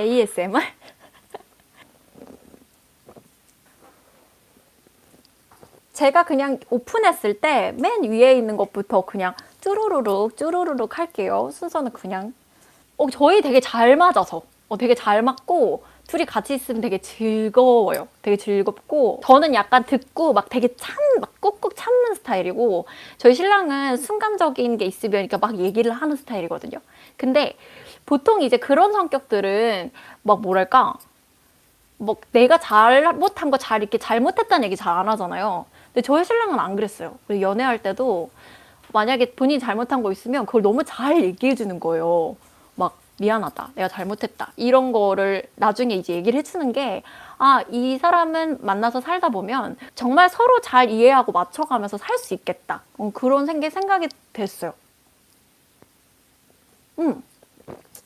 ASMR? 제가 그냥 오픈했을 때 맨 위에 있는 것부터 그냥 쭈루루룩 쭈루루룩 할게요. 순서는 그냥 어, 저희 되게 잘 맞아서 어, 되게 잘 맞고 둘이 같이 있으면 되게 즐거워요. 되게 즐겁고 저는 약간 듣고 막 되게 참 막 꾹꾹 참는 스타일이고 저희 신랑은 순간적인 게 있으면 이렇게 막 얘기를 하는 스타일이거든요. 근데 보통 이제 그런 성격들은 막 뭐랄까 뭐 내가 잘못한 거 잘 이렇게 잘못했다는 얘기 잘 안 하잖아요. 근데 저희 신랑은 안 그랬어요. 연애할 때도 만약에 본인이 잘못한 거 있으면 그걸 너무 잘 얘기해 주는 거예요. 막 미안하다. 내가 잘못했다. 이런 거를 나중에 이제 얘기를 해주는 게 아, 이 사람은 만나서 살다 보면 정말 서로 잘 이해하고 맞춰가면서 살 수 있겠다. 어, 그런 생각, 생각이 됐어요. 음.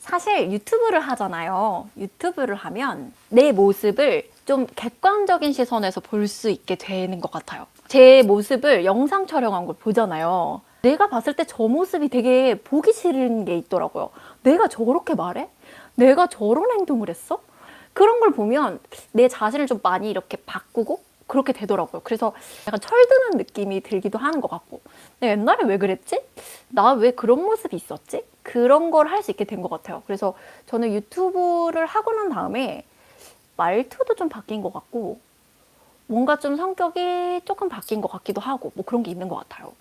사실 유튜브를 하잖아요. 유튜브를 하면 내 모습을 좀 객관적인 시선에서 볼 수 있게 되는 것 같아요. 제 모습을 영상 촬영한 걸 보잖아요. 내가 봤을 때 저 모습이 되게 보기 싫은 게 있더라고요. 내가 저렇게 말해? 내가 저런 행동을 했어? 그런 걸 보면 내 자신을 좀 많이 이렇게 바꾸고 그렇게 되더라고요. 그래서 약간 철드는 느낌이 들기도 하는 것 같고. 옛날에 왜 그랬지? 나 왜 그런 모습이 있었지? 그런 걸 할 수 있게 된 것 같아요. 그래서 저는 유튜브를 하고 난 다음에 말투도 좀 바뀐 것 같고, 뭔가 좀 성격이 조금 바뀐 것 같기도 하고, 뭐 그런 게 있는 것 같아요.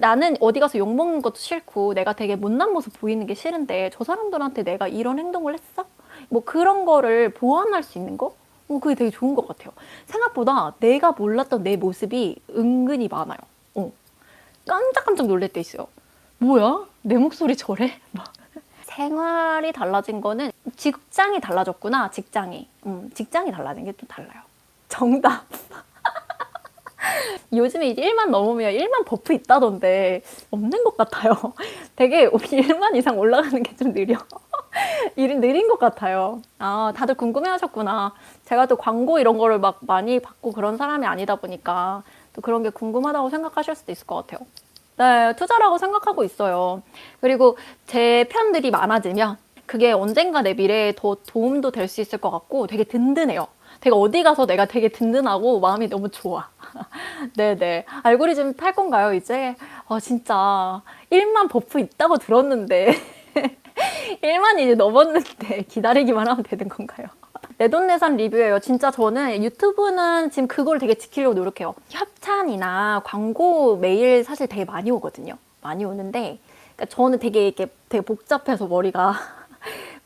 나는 어디 가서 욕 먹는 것도 싫고, 내가 되게 못난 모습 보이는 게 싫은데, 저 사람들한테 내가 이런 행동을 했어? 뭐 그런 거를 보완할 수 있는 거? 어, 그게 되게 좋은 것 같아요. 생각보다 내가 몰랐던 내 모습이 은근히 많아요. 어. 깜짝깜짝 놀랄 때 있어요. 뭐야? 내 목소리 저래? 막. 생활이 달라진 거는 직장이 달라졌구나, 직장이. 음, 직장이 달라진 게 좀 달라요. 정답. 요즘에 이제 1만 넘으면 1만 버프 있다던데 없는 것 같아요. 되게 1만 이상 올라가는 게 좀 느려. 일이 느린 것 같아요. 아, 다들 궁금해 하셨구나. 제가 또 광고 이런 거를 막 많이 받고 그런 사람이 아니다 보니까 또 그런 게 궁금하다고 생각하실 수도 있을 것 같아요. 네, 투자라고 생각하고 있어요. 그리고 제 편들이 많아지면 그게 언젠가 내 미래에 더 도움도 될 수 있을 것 같고 되게 든든해요. 되게 어디 가서 내가 되게 든든하고 마음이 너무 좋아. 네네. 알고리즘 탈 건가요, 이제? 아, 진짜. 1만 버프 있다고 들었는데. 1만 이제 넘었는데 기다리기만 하면 되는 건가요? 내돈내산 리뷰예요. 진짜 저는 유튜브는 지금 그걸 되게 지키려고 노력해요. 협찬이나 광고 메일 사실 되게 많이 오거든요. 많이 오는데 그러니까 저는 되게 이렇게 되게 복잡해서 머리가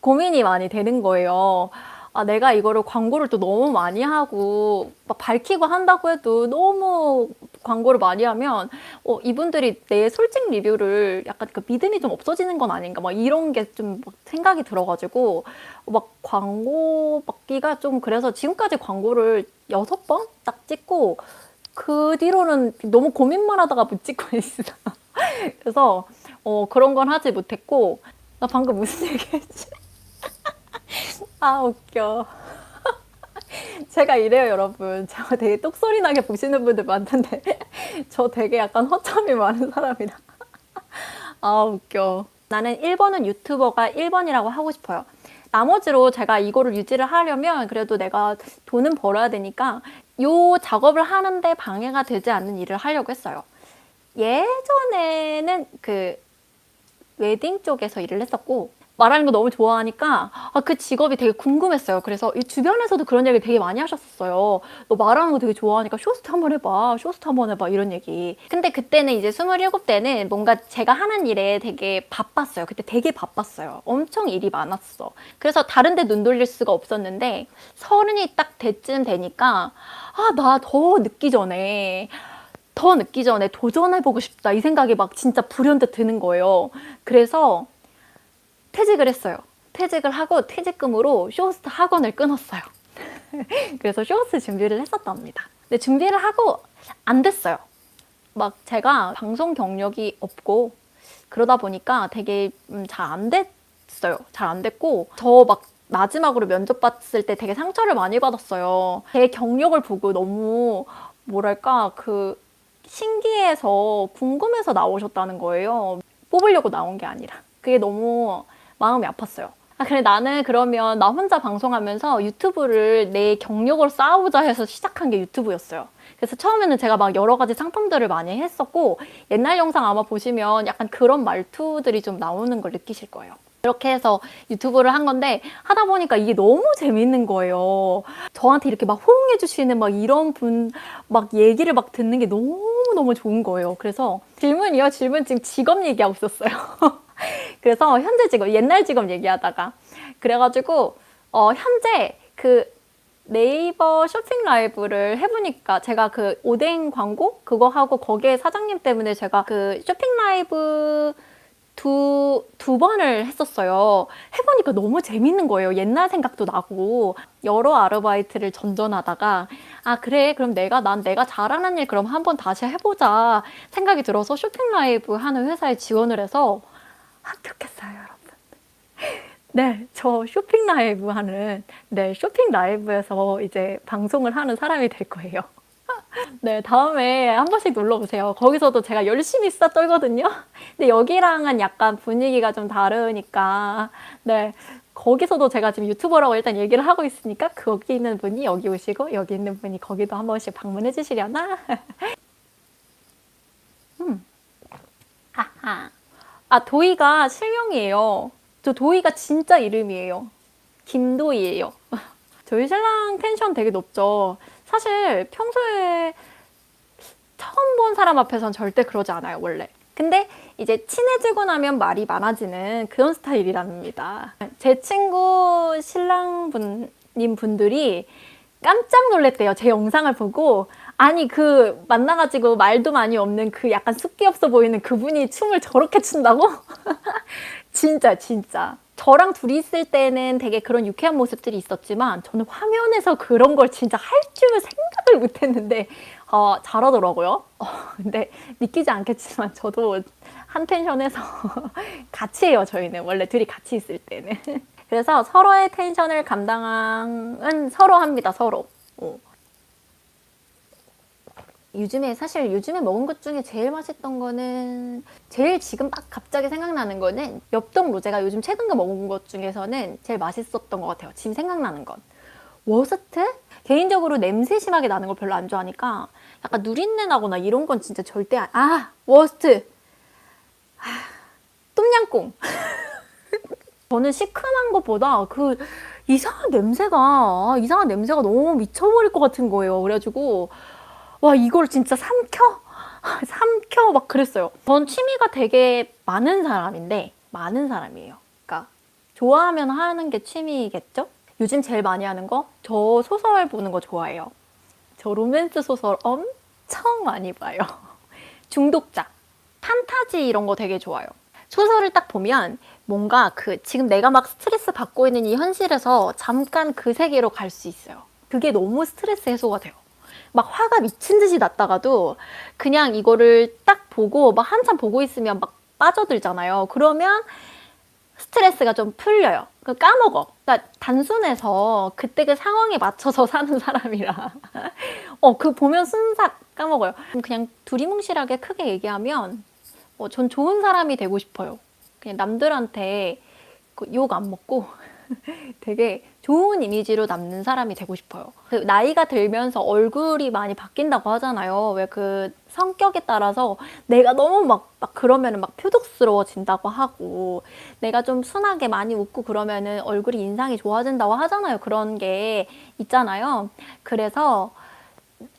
고민이 많이 되는 거예요. 아, 내가 이거를 광고를 또 너무 많이 하고 막 밝히고 한다고 해도 너무 광고를 많이 하면 어, 이분들이 내 솔직 리뷰를 약간 그 믿음이 좀 없어지는 건 아닌가 막 이런 게 좀 생각이 들어가지고 막 광고 받기가 좀 그래서 지금까지 광고를 여섯 번 딱 찍고 그 뒤로는 너무 고민만 하다가 못 찍고 있어. 그래서 어, 그런 건 하지 못했고 나 방금 무슨 얘기했지? 아 웃겨. 제가 이래요 여러분. 제가 되게 똑소리 나게 보시는 분들 많던데 저 되게 약간 허점이 많은 사람이라. 아 웃겨. 나는 1번은 유튜버가 1번이라고 하고 싶어요. 나머지로 제가 이거를 유지를 하려면 그래도 내가 돈은 벌어야 되니까 요 작업을 하는데 방해가 되지 않는 일을 하려고 했어요. 예전에는 그 웨딩 쪽에서 일을 했었고 말하는 거 너무 좋아하니까 아, 그 직업이 되게 궁금했어요. 그래서 이 주변에서도 그런 얘기 되게 많이 하셨었어요. 너 말하는 거 되게 좋아하니까 쇼스트 한번 해봐. 쇼스트 한번 해봐. 이런 얘기. 근데 그때는 이제 27대는 뭔가 제가 하는 일에 되게 바빴어요. 그때 되게 바빴어요. 엄청 일이 많았어. 그래서 다른 데 눈 돌릴 수가 없었는데 서른이 딱 때쯤 되니까 아, 나 더 늦기 전에 더 늦기 전에 도전해보고 싶다. 이 생각이 막 진짜 불현듯 드는 거예요. 그래서 퇴직을 했어요. 퇴직을 하고 퇴직금으로 쇼호스트 학원을 끊었어요. 그래서 쇼호스트 준비를 했었답니다. 근데 준비를 하고 안 됐어요. 막 제가 방송 경력이 없고 그러다 보니까 되게 음, 잘안 됐어요. 잘 안 됐고 저 막 마지막으로 면접 봤을 때 되게 상처를 많이 받았어요. 제 경력을 보고 너무 뭐랄까 그 신기해서 궁금해서 나오셨다는 거예요. 뽑으려고 나온 게 아니라. 그게 너무 마음이 아팠어요. 아, 그래, 나는 그러면 나 혼자 방송하면서 유튜브를 내 경력으로 쌓아보자 해서 시작한 게 유튜브였어요. 그래서 처음에는 제가 막 여러 가지 상품들을 많이 했었고, 옛날 영상 아마 보시면 약간 그런 말투들이 좀 나오는 걸 느끼실 거예요. 이렇게 해서 유튜브를 한 건데, 하다 보니까 이게 너무 재밌는 거예요. 저한테 이렇게 막 호응해 주시는 막 이런 분, 막 얘기를 막 듣는 게 너무너무 좋은 거예요. 그래서 질문이요. 질문 지금 직업 얘기하고 있었어요. 그래서 현재 직업, 옛날 직업 얘기하다가. 그래가지고, 어, 현재 그 네이버 쇼핑 라이브를 해보니까 제가 그 오뎅 광고 그거 하고 거기에 사장님 때문에 제가 그 쇼핑 라이브 두, 두 번을 했었어요. 해보니까 너무 재밌는 거예요. 옛날 생각도 나고. 여러 아르바이트를 전전하다가, 아, 그래. 그럼 내가, 난 내가 잘하는 일 그럼 한번 다시 해보자 생각이 들어서 쇼핑 라이브 하는 회사에 지원을 해서 합격했어요, 여러분. 네, 저 쇼핑 라이브 하는, 네, 쇼핑 라이브에서 이제 방송을 하는 사람이 될 거예요. 네, 다음에 한 번씩 놀러 오세요. 거기서도 제가 열심히 싸 떨거든요. 근데 여기랑은 약간 분위기가 좀 다르니까, 네, 거기서도 제가 지금 유튜버라고 일단 얘기를 하고 있으니까, 거기 있는 분이 여기 오시고, 여기 있는 분이 거기도 한 번씩 방문해 주시려나? 음. 하하. 아, 도희가 실명이에요. 저 도희가 진짜 이름이에요. 김도희예요. 저희 신랑 텐션 되게 높죠. 사실 평소에 처음 본 사람 앞에선 절대 그러지 않아요, 원래. 근데 이제 친해지고 나면 말이 많아지는 그런 스타일이랍니다. 제 친구 신랑분님 분들이 깜짝 놀랐대요. 제 영상을 보고. 아니, 그, 만나가지고 말도 많이 없는 그 약간 숫기 없어 보이는 그분이 춤을 저렇게 춘다고? 진짜, 진짜. 저랑 둘이 있을 때는 되게 그런 유쾌한 모습들이 있었지만, 저는 화면에서 그런 걸 진짜 할 줄 생각을 못 했는데, 어, 잘하더라고요. 어, 근데 믿기지 않겠지만, 저도 한 텐션에서 같이 해요, 저희는. 원래 둘이 같이 있을 때는. 그래서 서로의 텐션을 감당은 서로 합니다, 서로. 어. 요즘에 사실 요즘에 먹은 것 중에 제일 맛있던 거는 제일 지금 막 갑자기 생각나는 거는 엽떡 로제가 요즘 최근 거 먹은 것 중에서는 제일 맛있었던 것 같아요. 지금 생각나는 건 워스트? 개인적으로 냄새 심하게 나는 걸 별로 안 좋아하니까 약간 누린내 나거나 이런 건 진짜 절대 안, 아 워스트 아, 똠양꿍 저는 시큼한 것보다 그 이상한 냄새가 아, 이상한 냄새가 너무 미쳐버릴 것 같은 거예요. 그래가지고 와 이걸 진짜 삼켜 삼켜 막 그랬어요. 전 취미가 되게 많은 사람인데 많은 사람이에요. 그러니까 좋아하면 하는 게 취미겠죠? 요즘 제일 많이 하는 거 저 소설 보는 거 좋아해요. 저 로맨스 소설 엄청 많이 봐요. 중독자. 판타지 이런 거 되게 좋아요. 소설을 딱 보면 뭔가 그 지금 내가 막 스트레스 받고 있는 이 현실에서 잠깐 그 세계로 갈 수 있어요. 그게 너무 스트레스 해소가 돼요. 막 화가 미친 듯이 났다가도 그냥 이거를 딱 보고 막 한참 보고 있으면 막 빠져들잖아요. 그러면 스트레스가 좀 풀려요. 그 까먹어. 그러니까 단순해서 그때 그 상황에 맞춰서 사는 사람이라. 어, 그 보면 순삭 까먹어요. 그냥 두리뭉실하게 크게 얘기하면 어, 전 좋은 사람이 되고 싶어요. 그냥 남들한테 그욕안 먹고 되게 좋은 이미지로 남는 사람이 되고 싶어요. 그 나이가 들면서 얼굴이 많이 바뀐다고 하잖아요. 왜 그 성격에 따라서 내가 너무 막, 막 그러면은 막 표독스러워진다고 하고 내가 좀 순하게 많이 웃고 그러면은 얼굴이 인상이 좋아진다고 하잖아요. 그런 게 있잖아요. 그래서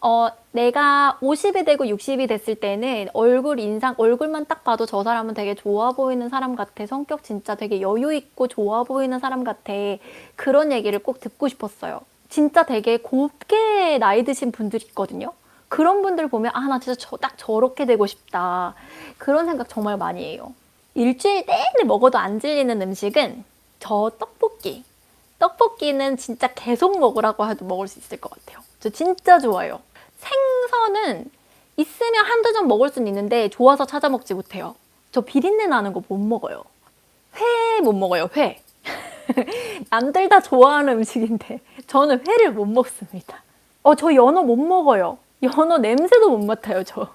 어, 내가 50이 되고 60이 됐을 때는 얼굴 인상, 얼굴만 딱 봐도 저 사람은 되게 좋아 보이는 사람 같아. 성격 진짜 되게 여유 있고 좋아 보이는 사람 같아. 그런 얘기를 꼭 듣고 싶었어요. 진짜 되게 곱게 나이 드신 분들 있거든요. 그런 분들 보면, 아, 나 진짜 저, 딱 저렇게 되고 싶다. 그런 생각 정말 많이 해요. 일주일 내내 먹어도 안 질리는 음식은 저 떡볶이. 떡볶이는 진짜 계속 먹으라고 해도 먹을 수 있을 것 같아요. 저 진짜 좋아요. 생선은 있으면 한두 점 먹을 수는 있는데 좋아서 찾아 먹지 못해요. 저 비린내 나는 거 못 먹어요. 회 못 먹어요, 회. 남들 다 좋아하는 음식인데 저는 회를 못 먹습니다. 어, 저 연어 못 먹어요. 연어 냄새도 못 맡아요, 저.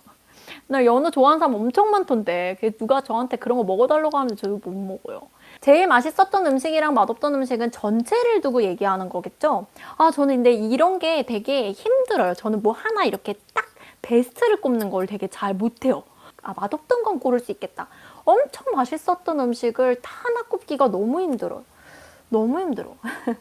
나 연어 좋아하는 사람 엄청 많던데. 누가 저한테 그런 거 먹어달라고 하는데 저도 못 먹어요. 제일 맛있었던 음식이랑 맛없던 음식은 전체를 두고 얘기하는 거겠죠? 아, 저는 근데 이런 게 되게 힘들어요. 저는 뭐 하나 이렇게 딱 베스트를 꼽는 걸 되게 잘 못해요. 아, 맛없던 건 고를 수 있겠다. 엄청 맛있었던 음식을 다 하나 꼽기가 너무 힘들어요. 너무 힘들어.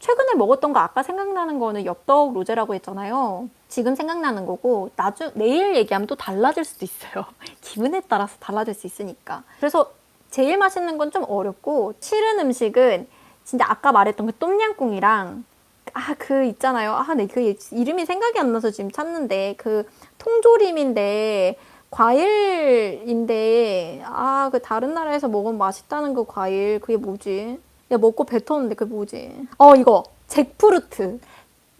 최근에 먹었던 거 아까 생각나는 거는 엽떡 로제라고 했잖아요. 지금 생각나는 거고 나중 내일 얘기하면 또 달라질 수도 있어요. 기분에 따라서 달라질 수 있으니까. 그래서 제일 맛있는 건 좀 어렵고 싫은 음식은 진짜 아까 말했던 그 똠양꿍이랑 아 그 있잖아요. 아 네 그 이름이 생각이 안 나서 지금 찾는데 그 통조림인데 과일인데 아 그 다른 나라에서 먹으면 맛있다는 그 과일 그게 뭐지? 야 먹고 뱉었는데 그게 뭐지? 어 이거 잭프루트.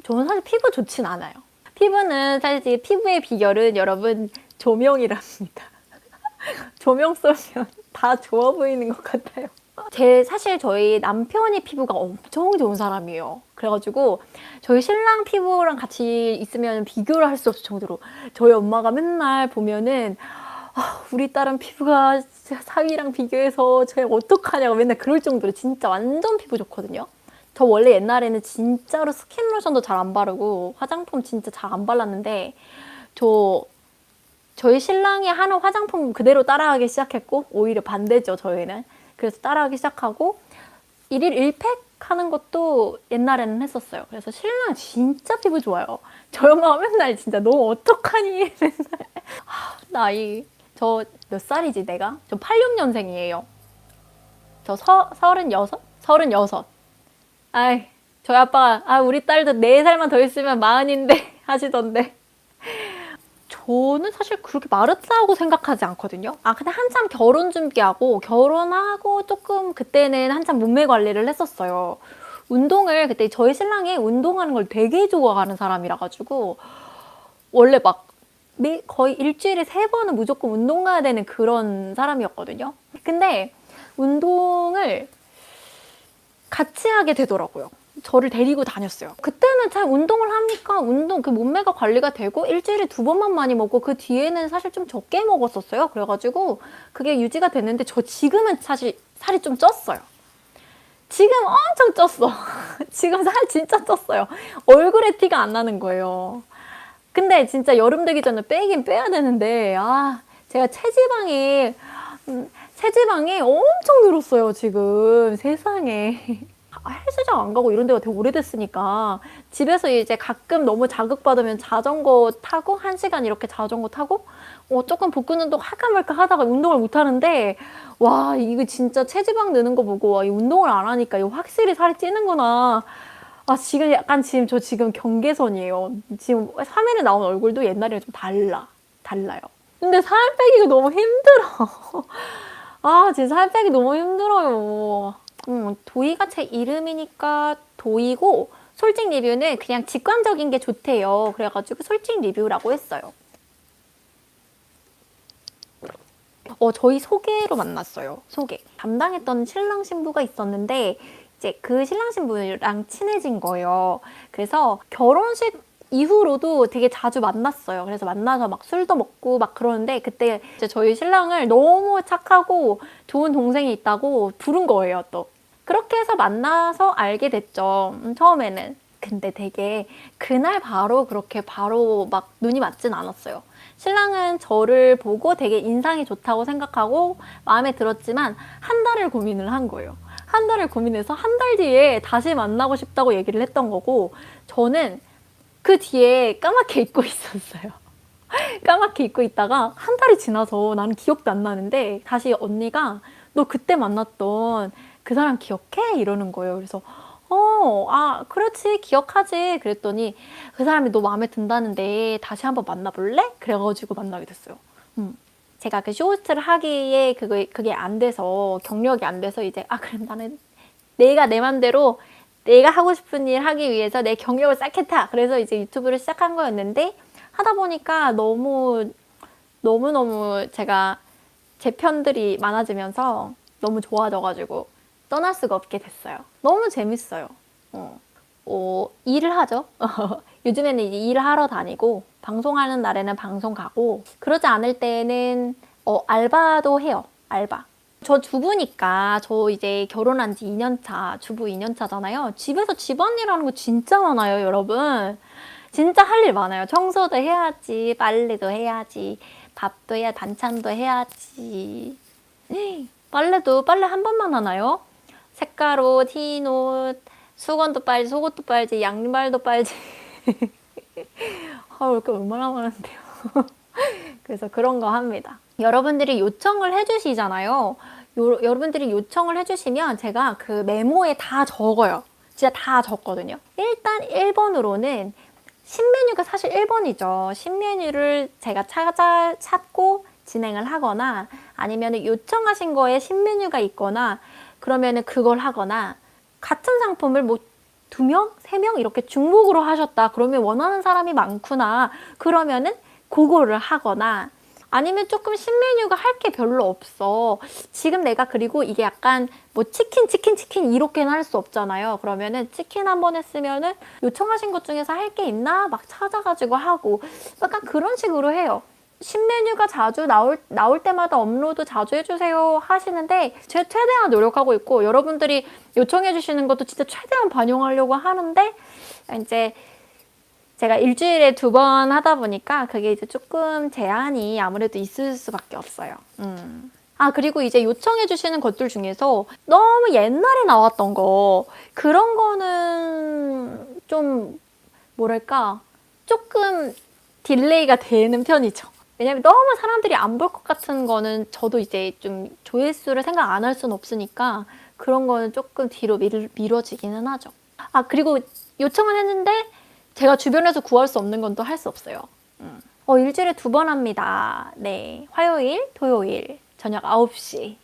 저는 사실 피부 좋진 않아요. 피부는 사실 피부의 비결은 여러분 조명이랍니다. 조명 쏘면 다 좋아 보이는 것 같아요. 제 사실 저희 남편이 피부가 엄청 좋은 사람이에요. 그래가지고 저희 신랑 피부랑 같이 있으면 비교를 할 수 없을 정도로 저희 엄마가 맨날 보면은 아, 우리 딸은 피부가 사위랑 비교해서 쟤 어떡하냐고 맨날 그럴 정도로 진짜 완전 피부 좋거든요. 저 원래 옛날에는 진짜로 스킨 로션도 잘 안 바르고 화장품 진짜 잘 안 발랐는데 저 저희 신랑이 하는 화장품 그대로 따라하기 시작했고 오히려 반대죠 저희는. 그래서 따라하기 시작하고 일일 1팩 하는 것도 옛날에는 했었어요. 그래서 신랑 진짜 피부 좋아요. 저희 엄마가 맨날 진짜 너 어떡하니? 아, 나이 저 몇 살이지 내가? 저 86년생이에요. 저 서, 36? 36 아이 저희 아빠가 아 우리 딸도 4살만 더 있으면 마흔인데 하시던데 저는 사실 그렇게 마르다고 생각하지 않거든요. 아, 근데 한참 결혼 준비하고 결혼하고 조금 그때는 한참 몸매 관리를 했었어요. 운동을 그때 저희 신랑이 운동하는 걸 되게 좋아하는 사람이라 가지고 원래 막 매, 거의 일주일에 세 번은 무조건 운동 가야 되는 그런 사람이었거든요. 근데 운동을 같이 하게 되더라고요. 저를 데리고 다녔어요. 그때는 잘 운동을 하니까 운동 그 몸매가 관리가 되고 일주일에 두 번만 많이 먹고 그 뒤에는 사실 좀 적게 먹었었어요. 그래가지고 그게 유지가 됐는데 저 지금은 사실 살이 좀 쪘어요. 지금 엄청 쪘어. 지금 살 진짜 쪘어요. 얼굴에 티가 안 나는 거예요. 근데 진짜 여름 되기 전에 빼긴 빼야 되는데 아 제가 체지방이 음, 체지방이 엄청 늘었어요 지금 세상에 아, 헬스장 안 가고 이런 데가 되게 오래됐으니까 집에서 이제 가끔 너무 자극받으면 자전거 타고 한 시간 이렇게 자전거 타고 어, 조금 복근 운동 할까 말까 하다가 운동을 못 하는데 와 이거 진짜 체지방 느는 거 보고 와, 이 운동을 안 하니까 이거 확실히 살이 찌는구나. 아 지금 약간 지금 저 지금 경계선이에요. 지금 화면에 나온 얼굴도 옛날이랑 좀 달라 달라요. 근데 살 빼기가 너무 힘들어. 아 진짜 살 빼기 너무 힘들어요 음, 도희가 제 이름이니까 도희고 솔직 리뷰는 그냥 직관적인 게 좋대요. 그래가지고 솔직 리뷰라고 했어요. 어, 저희 소개로 만났어요. 소개. 담당했던 신랑 신부가 있었는데 이제 그 신랑 신부랑 친해진 거예요. 그래서 결혼식 이후로도 되게 자주 만났어요. 그래서 만나서 막 술도 먹고 막 그러는데 그때 이제 저희 신랑을 너무 착하고 좋은 동생이 있다고 부른 거예요, 또. 그렇게 해서 만나서 알게 됐죠. 음, 처음에는. 근데 되게 그날 바로 그렇게 바로 막 눈이 맞진 않았어요. 신랑은 저를 보고 되게 인상이 좋다고 생각하고 마음에 들었지만 한 달을 고민을 한 거예요. 한 달을 고민해서 한 달 뒤에 다시 만나고 싶다고 얘기를 했던 거고 저는 그 뒤에 까맣게 잊고 있었어요. 까맣게 잊고 있다가 한 달이 지나서 나는 기억도 안 나는데 다시 언니가 너 그때 만났던 그 사람 기억해? 이러는 거예요. 그래서 어, 아, 그렇지, 기억하지. 그랬더니 그 사람이 너 마음에 든다는데 다시 한번 만나볼래? 그래가지고 만나게 됐어요. 음. 제가 그 쇼호스트를 하기에 그게, 그게 안 돼서, 경력이 안 돼서 이제, 아, 그럼 나는 내가 내 맘대로 내가 하고 싶은 일 하기 위해서 내 경력을 쌓겠다. 그래서 이제 유튜브를 시작한 거였는데 하다 보니까 너무 너무너무 제가 제 편들이 많아지면서 너무 좋아져가지고 떠날 수가 없게 됐어요. 너무 재밌어요. 어, 어, 일을 하죠. 요즘에는 이제 일을 하러 다니고 방송하는 날에는 방송 가고 그러지 않을 때는 어, 알바도 해요. 알바. 저 주부니까 저 이제 결혼한 지 2년 차, 주부 2년 차잖아요. 집에서 집안일 하는 거 진짜 많아요, 여러분. 진짜 할 일 많아요. 청소도 해야지, 빨래도 해야지, 밥도 해야, 반찬도 해야지. 빨래도 빨래 한 번만 하나요? 색깔옷, 흰옷, 수건도 빨지, 속옷도 빨지, 양말도 빨지. 아, 이렇게 얼마나 많은데요. 그래서 그런 거 합니다. 여러분들이 요청을 해주시잖아요. 요- 여러분들이 요청을 해주시면 제가 그 메모에 다 적어요. 진짜 다 적거든요. 일단 1번으로는 신메뉴가 사실 1번이죠. 신메뉴를 제가 찾아, 찾고 진행을 하거나 아니면 요청하신 거에 신메뉴가 있거나 그러면은 그걸 하거나 같은 상품을 뭐 두 명, 세 명 이렇게 중복으로 하셨다. 그러면 원하는 사람이 많구나. 그러면은 그거를 하거나 아니면 조금 신메뉴가 할 게 별로 없어. 지금 내가 그리고 이게 약간 뭐 치킨, 치킨, 치킨 이렇게는 할 수 없잖아요. 그러면은 치킨 한 번 했으면은 요청하신 것 중에서 할 게 있나 막 찾아가지고 하고 약간 그런 식으로 해요. 신메뉴가 자주 나올, 나올 때마다 업로드 자주 해주세요 하시는데 제가 최대한 노력하고 있고 여러분들이 요청해 주시는 것도 진짜 최대한 반영하려고 하는데 이제 제가 일주일에 두 번 하다 보니까 그게 이제 조금 제한이 아무래도 있을 수밖에 없어요. 음. 아, 그리고 이제 요청해 주시는 것들 중에서 너무 옛날에 나왔던 거, 그런 거는 좀, 뭐랄까, 조금 딜레이가 되는 편이죠. 왜냐면 너무 사람들이 안 볼 것 같은 거는 저도 이제 좀 조회수를 생각 안 할 수는 없으니까 그런 거는 조금 뒤로 밀, 미뤄지기는 하죠. 아, 그리고 요청은 했는데 제가 주변에서 구할 수 없는 건 또 할 수 없어요. 음. 어, 일주일에 두 번 합니다. 네. 화요일, 토요일, 저녁 9시.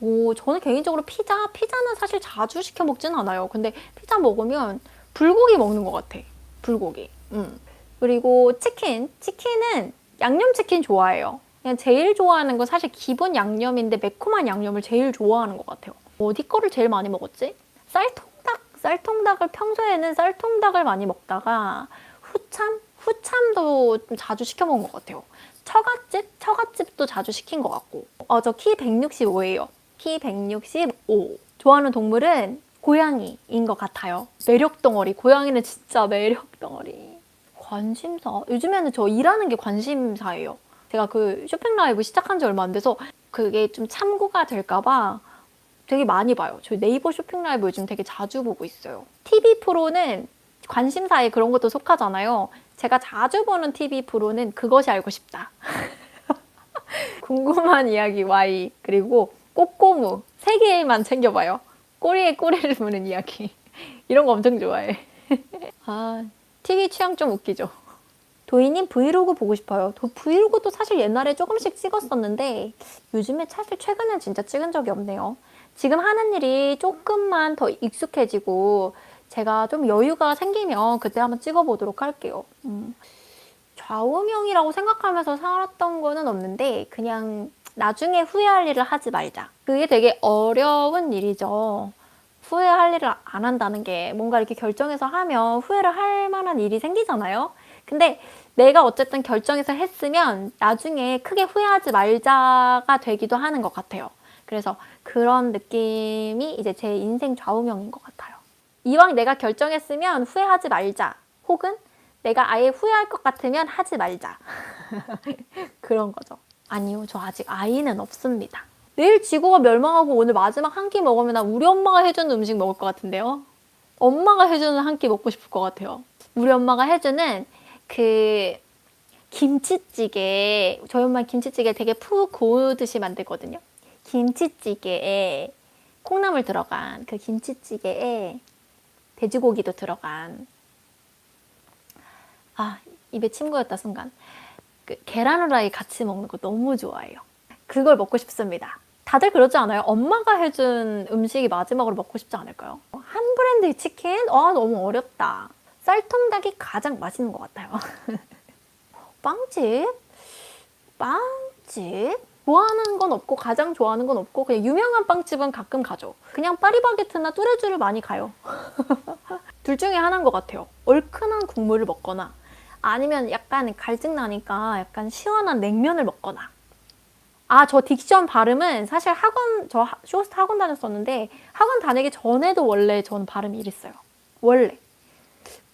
오, 저는 개인적으로 피자, 피자는 사실 자주 시켜 먹진 않아요. 근데 피자 먹으면 불고기 먹는 것 같아. 불고기. 음. 그리고 치킨. 치킨은 양념치킨 좋아해요. 그냥 제일 좋아하는 건 사실 기본 양념인데 매콤한 양념을 제일 좋아하는 것 같아요. 어디 거를 제일 많이 먹었지? 쌀통닭? 쌀통닭을 평소에는 쌀통닭을 많이 먹다가 후참? 후참도 좀 자주 시켜 먹은 것 같아요. 처갓집? 처갓집도 자주 시킨 것 같고. 어, 저 키 165예요. 키 165. 좋아하는 동물은 고양이인 것 같아요. 매력 덩어리. 고양이는 진짜 매력 덩어리. 관심사. 요즘에는 저 일하는 게 관심사예요. 제가 그 쇼핑 라이브 시작한 지 얼마 안 돼서 그게 좀 참고가 될까봐 되게 많이 봐요. 저희 네이버 쇼핑 라이브 요즘 되게 자주 보고 있어요. TV 프로는 관심사에 그런 것도 속하잖아요. 제가 자주 보는 TV 프로는 그것이 알고 싶다. 궁금한 이야기 Y 그리고 꼬꼬무 세 개만 챙겨봐요. 꼬리에 꼬리를 무는 이야기 이런 거 엄청 좋아해. 아 TV 취향 좀 웃기죠. 도희님 브이로그 보고 싶어요. 도, 브이로그도 사실 옛날에 조금씩 찍었었는데 요즘에 사실 최근엔 진짜 찍은 적이 없네요. 지금 하는 일이 조금만 더 익숙해지고 제가 좀 여유가 생기면 그때 한번 찍어보도록 할게요. 음. 좌우명이라고 생각하면서 살았던 거는 없는데 그냥 나중에 후회할 일을 하지 말자. 그게 되게 어려운 일이죠. 후회할 일을 안 한다는 게 뭔가 이렇게 결정해서 하면 후회를 할 만한 일이 생기잖아요. 근데 내가 어쨌든 결정해서 했으면 나중에 크게 후회하지 말자가 되기도 하는 것 같아요. 그래서 그런 느낌이 이제 제 인생 좌우명인 것 같아요. 이왕 내가 결정했으면 후회하지 말자. 혹은 내가 아예 후회할 것 같으면 하지 말자. 그런 거죠. 아니요, 저 아직 아이는 없습니다. 내일 지구가 멸망하고 오늘 마지막 한 끼 먹으면 나 우리 엄마가 해주는 음식 먹을 것 같은데요? 엄마가 해주는 한 끼 먹고 싶을 것 같아요. 우리 엄마가 해주는 그 김치찌개, 저희 엄마 김치찌개 되게 푹 고듯이 만들거든요. 김치찌개에 콩나물 들어간 그 김치찌개에 돼지고기도 들어간 아 입에 침 고였다 순간 그 계란 후라이 같이 먹는 거 너무 좋아해요. 그걸 먹고 싶습니다. 다들 그러지 않아요? 엄마가 해준 음식이 마지막으로 먹고 싶지 않을까요? 한 브랜드의 치킨? 아 너무 어렵다. 쌀통닭이 가장 맛있는 것 같아요. 빵집? 빵집? 좋아하는 건 없고 가장 좋아하는 건 없고 그냥 유명한 빵집은 가끔 가죠. 그냥 파리바게트나 뚜레쥬를 많이 가요. 둘 중에 하나인 것 같아요. 얼큰한 국물을 먹거나 아니면 약간 갈증 나니까 약간 시원한 냉면을 먹거나 아, 저 딕션 발음은 사실 학원, 저 하- 쇼스트 학원 다녔었는데, 학원 다니기 전에도 원래 저는 발음이 이랬어요. 원래.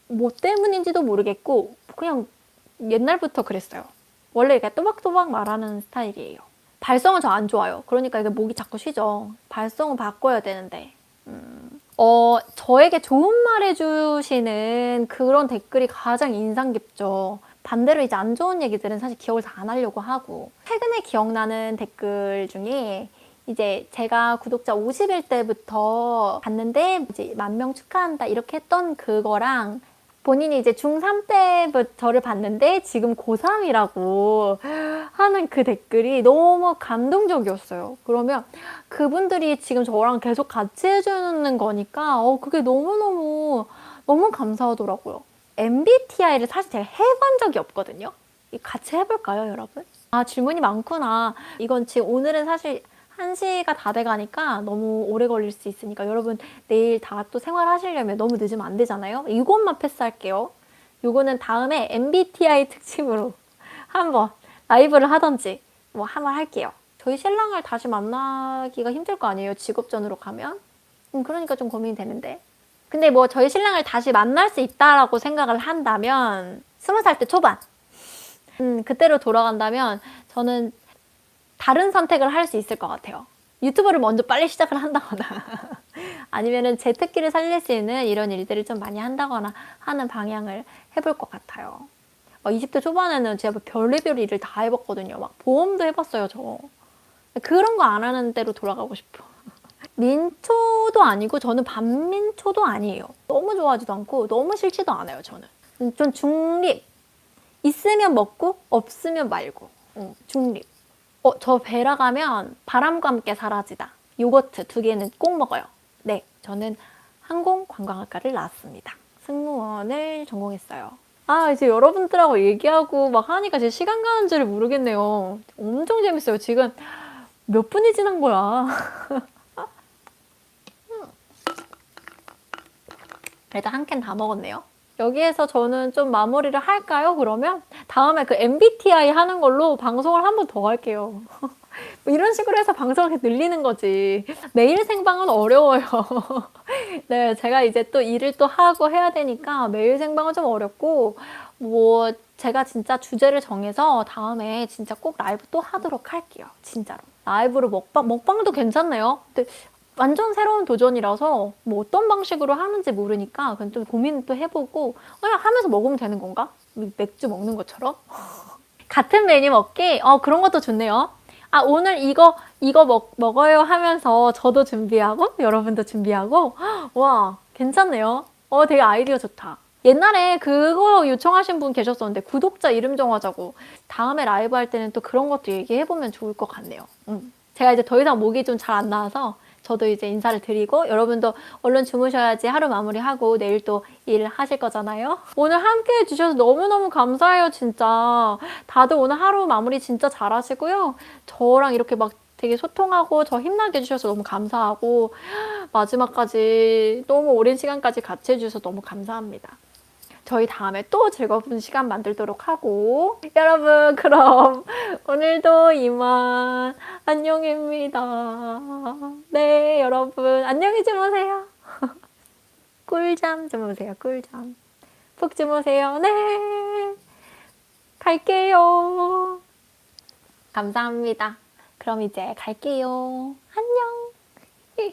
뭐 때문인지도 모르겠고, 그냥 옛날부터 그랬어요. 원래 이렇게 또박또박 말하는 스타일이에요. 발성은 저 안 좋아요. 그러니까 이게 목이 자꾸 쉬죠. 발성은 바꿔야 되는데. 음, 어, 저에게 좋은 말 해주시는 그런 댓글이 가장 인상 깊죠. 반대로 이제 안 좋은 얘기들은 사실 기억을 잘안 하려고 하고. 최근에 기억나는 댓글 중에 이제 제가 구독자 50일 때부터 봤는데 이제 만 명 축하한다 이렇게 했던 그거랑 본인이 이제 중3 때부터 저를 봤는데 지금 고3이라고 하는 그 댓글이 너무 감동적이었어요. 그러면 그분들이 지금 저랑 계속 같이 해주는 거니까 어, 그게 너무너무 너무 감사하더라고요. MBTI를 사실 제가 해본 적이 없거든요. 이 같이 해볼까요, 여러분? 아, 질문이 많구나. 이건 지금 오늘은 사실 1시가 다 돼가니까 너무 오래 걸릴 수 있으니까 여러분 내일 다 또 생활하시려면 너무 늦으면 안 되잖아요. 이것만 패스할게요. 요거는 다음에 MBTI 특집으로 한번 라이브를 하던지 뭐 한번 할게요. 저희 신랑을 다시 만나기가 힘들 거 아니에요. 직업전으로 가면. 음, 그러니까 좀 고민이 되는데. 근데 뭐 저희 신랑을 다시 만날 수 있다라고 생각을 한다면 스무 살 때 초반. 음, 그때로 돌아간다면 저는 다른 선택을 할 수 있을 것 같아요. 유튜브를 먼저 빨리 시작을 한다거나 아니면은 제 특기를 살릴 수 있는 이런 일들을 좀 많이 한다거나 하는 방향을 해볼 것 같아요. 어, 20대 초반에는 제가 뭐 별의별 일을 다 해봤거든요. 막 보험도 해봤어요, 저. 그런 거 안 하는 대로 돌아가고 싶어. 민초도 아니고 저는 반민초도 아니에요. 너무 좋아하지도 않고 너무 싫지도 않아요, 저는. 음, 좀 중립. 있으면 먹고 없으면 말고. 어, 중립. 어, 저 베라 가면 바람과 함께 사라지다. 요거트 두 개는 꼭 먹어요. 네, 저는 항공관광학과를 나왔습니다. 승무원을 전공했어요. 아, 이제 여러분들하고 얘기하고 막 하니까 제 시간 가는 줄을 모르겠네요. 엄청 재밌어요. 지금 몇 분이 지난 거야. 일단 한 캔 다 먹었네요. 여기에서 저는 좀 마무리를 할까요? 그러면 다음에 그 MBTI 하는 걸로 방송을 한 번 더 할게요. 뭐 이런 식으로 해서 방송을 늘리는 거지. 매일 생방은 어려워요. 네, 제가 이제 또 일을 또 하고 해야 되니까 매일 생방은 좀 어렵고, 뭐, 제가 진짜 주제를 정해서 다음에 진짜 꼭 라이브 또 하도록 할게요. 진짜로. 라이브로 먹방, 먹방도 괜찮네요. 근데 완전 새로운 도전이라서 뭐 어떤 방식으로 하는지 모르니까 그냥 좀 고민 또 해보고 그냥 하면서 먹으면 되는 건가? 맥주 먹는 것처럼? 같은 메뉴 먹기? 어, 그런 것도 좋네요. 아, 오늘 이거, 이거 먹, 먹어요 하면서 저도 준비하고, 여러분도 준비하고, 와, 괜찮네요. 어, 되게 아이디어 좋다. 옛날에 그거 요청하신 분 계셨었는데, 구독자 이름 정하자고. 다음에 라이브 할 때는 또 그런 것도 얘기해보면 좋을 것 같네요. 음. 제가 이제 더 이상 목이 좀 잘 안 나와서, 저도 이제 인사를 드리고 여러분도 얼른 주무셔야지 하루 마무리하고 내일 또 일 하실 거잖아요. 오늘 함께 해주셔서 너무너무 감사해요, 진짜. 다들 오늘 하루 마무리 진짜 잘 하시고요. 저랑 이렇게 막 되게 소통하고 저 힘나게 해주셔서 너무 감사하고 마지막까지 너무 오랜 시간까지 같이 해주셔서 너무 감사합니다. 저희 다음에 또 즐거운 시간 만들도록 하고 여러분 그럼 오늘도 이만 안녕입니다. 네 여러분 안녕히 주무세요. 꿀잠 주무세요 꿀잠. 푹 주무세요. 네 갈게요. 감사합니다. 그럼 이제 갈게요.